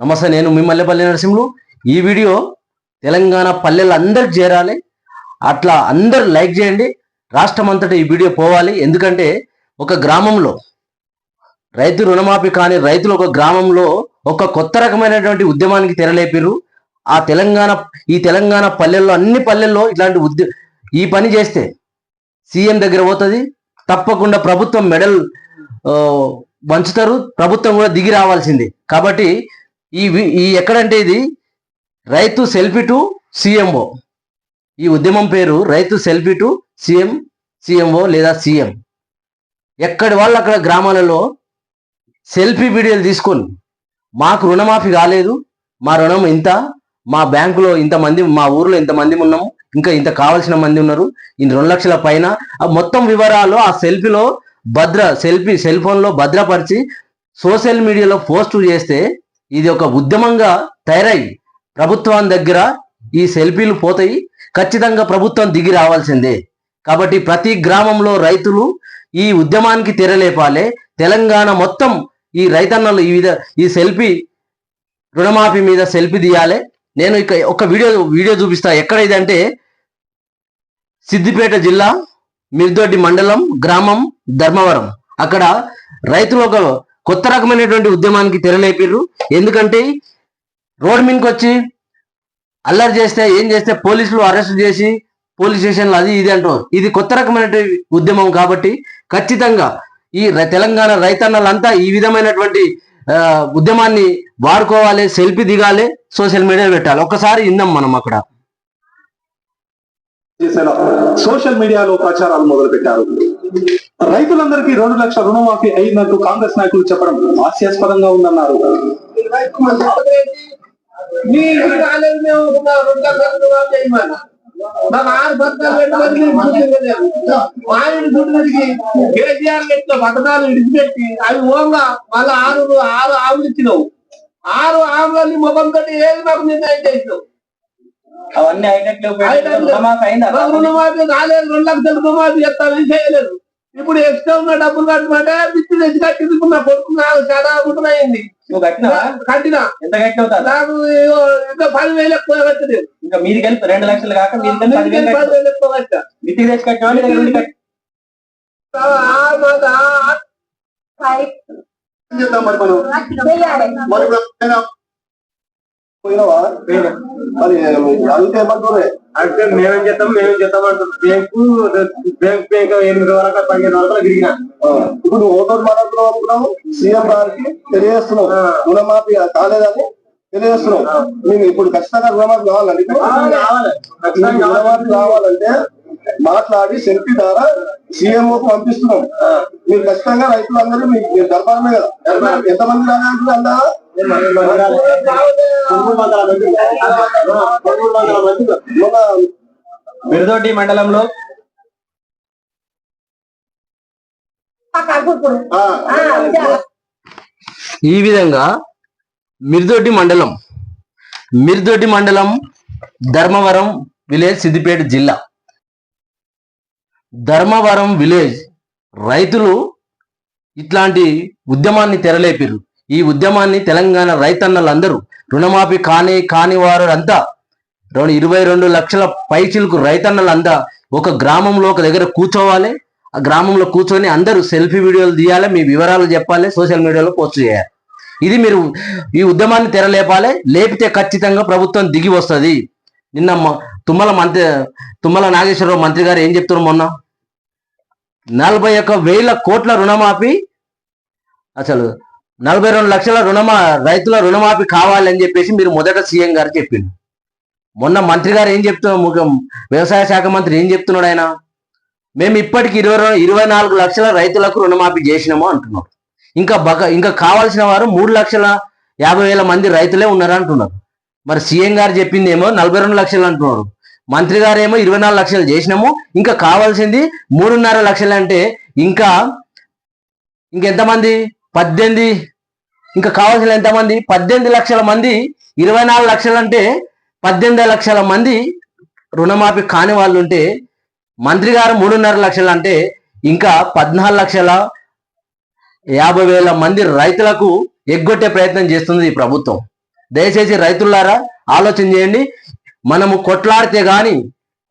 నమస్తే నేను మీ మల్లెపల్లి నరసింహులు. ఈ వీడియో తెలంగాణ పల్లెలు అందరికి చేరాలి. అట్లా అందరు లైక్ చేయండి. రాష్ట్రం అంతటా ఈ వీడియో పోవాలి. ఎందుకంటే ఒక గ్రామంలో రైతు రుణమాఫీ కాని రైతులు ఒక గ్రామంలో ఒక కొత్త రకమైనటువంటి ఉద్యమానికి తెరలేపిరు ఆ తెలంగాణ ఈ తెలంగాణ పల్లెల్లో అన్ని పల్లెల్లో ఇట్లాంటి ఉద్య ఈ పని చేస్తే సీఎం దగ్గర పోతుంది. తప్పకుండా ప్రభుత్వం మెడల్ వంచుతారు. ప్రభుత్వం కూడా దిగి రావాల్సింది. కాబట్టి ఈ వి- ఈ ఎక్కడంటే ఇది? రైతు సెల్ఫీ టు సిఎంఓ ఈ ఉద్యమం పేరు రైతు సెల్ఫీ టు సీఎం సిఎంఓ లేదా సీఎం ఎక్కడి వాళ్ళు అక్కడ గ్రామాలలో సెల్ఫీ వీడియోలు తీసుకొని మాకు రుణమాఫీ కాలేదు మా రుణం ఇంత మా బ్యాంకులో ఇంతమంది మా ఊర్లో ఇంతమంది ఉన్నాము ఇంకా ఇంత కావాల్సిన మంది ఉన్నారు ఈ రెండు లక్షల పైన. మొత్తం వివరాలు ఆ సెల్ఫీలో భద్ర సెల్ఫీ సెల్ ఫోన్లో భద్రపరిచి సోషల్ మీడియాలో పోస్ట్ చేస్తే ఇది ఒక ఉద్యమంగా తయారై ప్రభుత్వం దగ్గర ఈ సెల్ఫీలు పోతాయి. ఖచ్చితంగా ప్రభుత్వం దిగి రావాల్సిందే. కాబట్టి ప్రతి గ్రామంలో రైతులు ఈ ఉద్యమానికి తెరలేపాలే. తెలంగాణ మొత్తం ఈ రైతన్నలు ఈ విధ ఈ సెల్ఫీ రుణమాఫీ మీద సెల్ఫీ తీయాలి నేను ఇక ఒక వీడియో వీడియో చూపిస్తా. ఎక్కడ ఇది సిద్దిపేట జిల్లా మిర్దొడ్డి మండలం గ్రామం ధర్మవరం. అక్కడ రైతులు ఒక కొత్త రకమైనటువంటి ఉద్యమానికి తెరలేపిర్రు. ఎందుకంటే రోడ్ మీదకి వచ్చి అల్లరి చేస్తే ఏం చేస్తే పోలీసులు అరెస్ట్ చేసి పోలీస్ స్టేషన్లు అది ఇది అంటారు. ఇది కొత్త రకమైనటువంటి ఉద్యమం కాబట్టి ఖచ్చితంగా ఈ తెలంగాణ రైతన్నలంతా ఈ విధమైనటువంటి ఉద్యమాన్ని వాడుకోవాలి సెల్ఫీ దిగాలి సోషల్ మీడియా పెట్టాలి. ఒక్కసారి ఇందాం మనం అక్కడ. సోషల్ మీడియాలో ప్రచారాలు మొదలు పెట్టారు రైతులందరికీ రెండు లక్షల రుణమాఫీ అయినట్టు కాంగ్రెస్ నాయకులు చెప్పడం హాస్యాస్పదంగా ఉందన్నారు. మాకు ఆరు పథకాలు. మా ఇంటి చుట్టూకి కేసీఆర్ పెట్టిన పథకాలు విడిచిపెట్టి అవి ఓంగా మళ్ళీ ఆరు ఆరు ఆవులు ఇచ్చినావు ఆరు ఆవులని ముఖం తోటి ఏది మాకు నిర్ణయం చేసినావు అవన్నీ అయినట్లు. రుణమాఫీ కాలేదు రెండు లక్షల రుణమాఫీ చెప్తామని చేయలేదు ఇప్పుడు ఎక్స్ట్రా ఉన్న డబ్బులు కట్టమంటే బిచ్చి తెచ్చి కట్టింది నా కొడుకు నాకు చాలా అయింది. నువ్వు కట్టినావా? కట్టినా. ఎంత కట్టినావు తాత? నాకు ఏదో ఇంకా పదివేలు ఎక్కువ కట్టలేదు. ఇంకా మీది కలిపి రెండు లక్షలు కాక మీది కలిపి ఎక్కువ కట్టా. తెచ్చి కట్టినావా కట్టి- ఏం చేద్దాం మరి మనం? మరి ఇప్పుడు పోయినావా మరి అడిగితే ఏమంటారు అంటే మేమేం చేస్తాం మేమేం చేస్తాం అంటున్నారు. బ్యాంకు బ్యాంక్ బ్యాంక్ ఎనిమిది వరకు పదిహేను వరకు తిరిగిన. ఇప్పుడు నువ్వు ఓటర్ మాట్లాడుతున్నావు సీఎం గారికి తెలియజేస్తున్నావు. రుణమాఫీ కాలేదని తెలియజేస్తున్నావు. మేము ఇప్పుడు ఖచ్చితంగా రుణమాఫీ కావాలండి రుణమాఫీ కావాలంటే మాట్లాడి సెల్ఫీ ద్వారా సీఎం పంపిస్తున్నాం. మీరు ఖచ్చితంగా రైతులందరూ మీకు దర్బారమే కదా. ఎంతమంది రాగలుగుతుంది అందా మిరుదొడ్డి మండలంలో? ఆ, ఈ విధంగా మిర్దొడ్డి మండలం మిర్దొడ్డి మండలం ధర్మవరం విలేజ్ సిద్దిపేట జిల్లా. ధర్మవరం విలేజ్ రైతులు ఇట్లాంటి ఉద్యమాన్ని తెరలేపారు ఈ ఉద్యమాన్ని తెలంగాణ రైతన్నలందరూ రుణమాఫీ కాని కాని వారు అంతా రెండు ఇరవై రెండు లక్షల పైచిలకు రైతన్నలంతా ఒక గ్రామంలో ఒక దగ్గర కూర్చోవాలి. ఆ గ్రామంలో కూర్చొని అందరూ సెల్ఫీ వీడియోలు తీయాలి మీ వివరాలు చెప్పాలి సోషల్ మీడియాలో పోస్ట్ చేయాలి. ఇది మీరు ఈ ఉద్యమాన్ని తెరలేపాలి. లేపితే ఖచ్చితంగా ప్రభుత్వం దిగి వస్తుంది. నిన్న తుమ్మల మంత్రి తుమ్మల నాగేశ్వరరావు మంత్రి గారు ఏం చెప్తున్నారు మొన్న? నలభై ఒక్క వేల కోట్ల రుణమాఫీ అసలు నలభై రెండు లక్షల రుణమా రైతుల రుణమాఫీ కావాలి అని చెప్పేసి మీరు మొదట సీఎం గారు చెప్పిండు మొన్న మంత్రి గారు ఏం చెప్తున్నారు? ముఖ్యం వ్యవసాయ శాఖ మంత్రి ఏం చెప్తున్నాడు ఆయన? మేము ఇప్పటికి ఇరవై ఇరవై నాలుగు లక్షల రైతులకు రుణమాఫీ చేసినాము అంటున్నారు. ఇంకా బక ఇంకా కావాల్సిన వారు మూడు లక్షల యాభై వేల మంది రైతులే ఉన్నారు అంటున్నారు. మరి సీఎం గారు చెప్పింది ఏమో నలభై రెండు లక్షలు అంటున్నారు. మంత్రి గారు ఏమో ఇరవై నాలుగు లక్షలు చేసినాము. ఇంకా కావాల్సింది మూడున్నర లక్షలు అంటే ఇంకా ఇంకెంతమంది? పద్దెనిమిది ఇంకా కావాల్సిన ఎంతమంది? పద్దెనిమిది లక్షల మంది ఇరవై నాలుగు లక్షలు అంటే పద్దెనిమిది లక్షల మంది రుణమాఫీ కాని వాళ్ళు ఉంటే మంత్రి గారు మూడున్నర లక్షలు అంటే ఇంకా పద్నాలుగు లక్షల యాభై వేల మంది రైతులకు ఎగ్గొట్టే ప్రయత్నం చేస్తుంది ఈ ప్రభుత్వం. దయచేసి రైతులారా ఆలోచన చేయండి. మనము కొట్లాడితే కానీ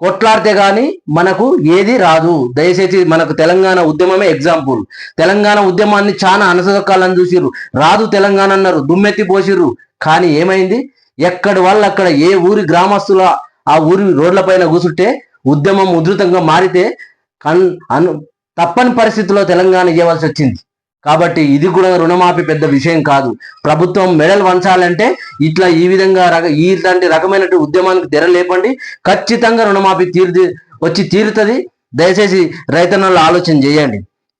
కొట్లాడితే గాని మనకు ఏది రాదు. దయచేసి మనకు తెలంగాణ ఉద్యమమే ఎగ్జాంపుల్ తెలంగాణ ఉద్యమాన్ని చాలా అనసదొక్కాలని చూసిర్రు. రాదు తెలంగాణ అన్నారు దుమ్మెత్తి పోసిర్రు. కానీ ఏమైంది? ఎక్కడి వాళ్ళు అక్కడ ఏ ఊరి గ్రామస్తుల ఆ ఊరి రోడ్లపైన కూసుంటే ఉద్యమం ఉధృతంగా మారితే కన్ అను తప్పని పరిస్థితిలో తెలంగాణ ఇవ్వాల్సి వచ్చింది కాబట్టి ఇది కూడా రుణమాఫీ పెద్ద విషయం కాదు. ప్రభుత్వం మెడల్ వంచాలంటే ఇట్లా ఈ విధంగా రక ఇట్లాంటి రకమైన ఉద్యమానికి తెర లేపండి. ఖచ్చితంగా రుణమాఫీ తీరు వచ్చి తీరుతుంది. దయచేసి రైతన్నలు ఆలోచన చేయండి.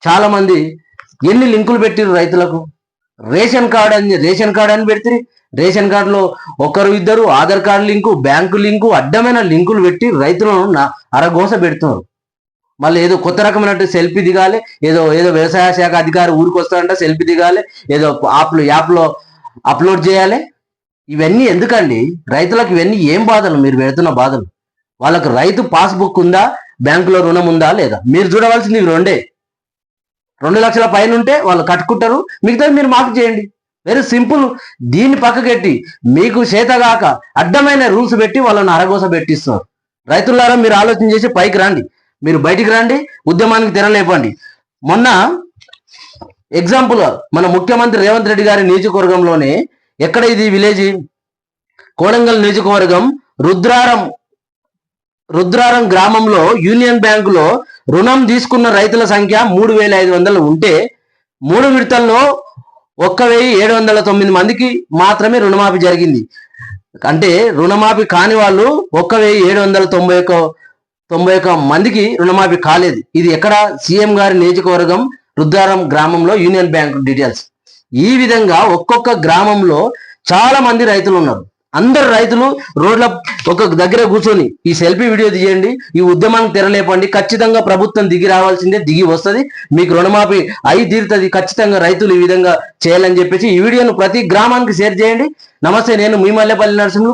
చాలా మంది ఎన్ని లింకులు పెట్టిరు రైతులకు? రేషన్ కార్డు అని రేషన్ కార్డు అని పెడితే రేషన్ కార్డులో ఒకరు ఇద్దరు Aadhaar card link bank link అడ్డమైన లింకులు పెట్టి రైతులను నా- అరగోస పెడుతున్నారు. మళ్ళీ ఏదో కొత్త రకమైనట్టు సెల్ఫీ దిగాలి ఏదో ఏదో వ్యవసాయ శాఖ అధికారి ఊరికి వస్తాడంట సెల్ఫీ దిగాలి ఏదో యాప్లో యాప్లో అప్లోడ్ చేయాలి. ఇవన్నీ ఎందుకండి? రైతులకు ఇవన్నీ ఏం బాధలు? మీరు పెడుతున్న బాధలు. వాళ్ళకు రైతు పాస్బుక్ ఉందా? బ్యాంకులో రుణం ఉందా? లేదా? మీరు చూడవలసింది రెండే. రెండు లక్షల పైన ఉంటే వాళ్ళు కట్టుకుంటారు. మిగతా మీరు మాకు చేయండి. వెరీ సింపుల్ దీన్ని పక్కకెట్టి మీకు చేతగాక అడ్డమైన రూల్స్ పెట్టి వాళ్ళని అరగోస పెట్టిస్తున్నారు. రైతులారా మీరు ఆలోచన చేసి పైకి రండి. మీరు బయటికి రండి ఉద్యమానికి తెరలేపండి. మొన్న ఎగ్జాంపుల్ మన ముఖ్యమంత్రి రేవంత్ రెడ్డి గారి నియోజకవర్గంలోనే ఎక్కడ ఇది విలేజ్ కోడంగల్ నియోజకవర్గం రుద్రారం రుద్రారం గ్రామంలో యూనియన్ బ్యాంకులో రుణం తీసుకున్న రైతుల సంఖ్య మూడు వేల ఐదు వందలు ఉంటే మూడు విడతల్లో ఒక్క వెయ్యి ఏడు వందల తొమ్మిది మందికి మాత్రమే రుణమాఫీ జరిగింది. అంటే రుణమాఫీ కాని వాళ్ళు ఒక్క వెయ్యి ఏడు వందల తొంభై ఒక్క తొంభై ఒక్క మందికి రుణమాఫీ కాలేదు. ఇది ఎక్కడ? సీఎం గారి నియోజకవర్గం రుద్దారం గ్రామంలో యూనియన్ బ్యాంక్ డీటెయిల్స్. ఈ విధంగా ఒక్కొక్క గ్రామంలో చాలా మంది రైతులు ఉన్నారు. అందరు రైతులు రోడ్ల ఒక దగ్గర కూర్చొని ఈ సెల్ఫీ వీడియో తీయండి ఈ ఉద్యమానికి తెరలేపండి ఖచ్చితంగా ప్రభుత్వం దిగి రావాల్సిందే దిగి వస్తుంది. మీకు రుణమాఫీ అయి తీరుతుంది ఖచ్చితంగా రైతులు ఈ విధంగా చేయాలని చెప్పేసి ఈ వీడియోను ప్రతి గ్రామానికి షేర్ చేయండి. నమస్తే నేను మీ మల్లెపల్లి నరసింహులు.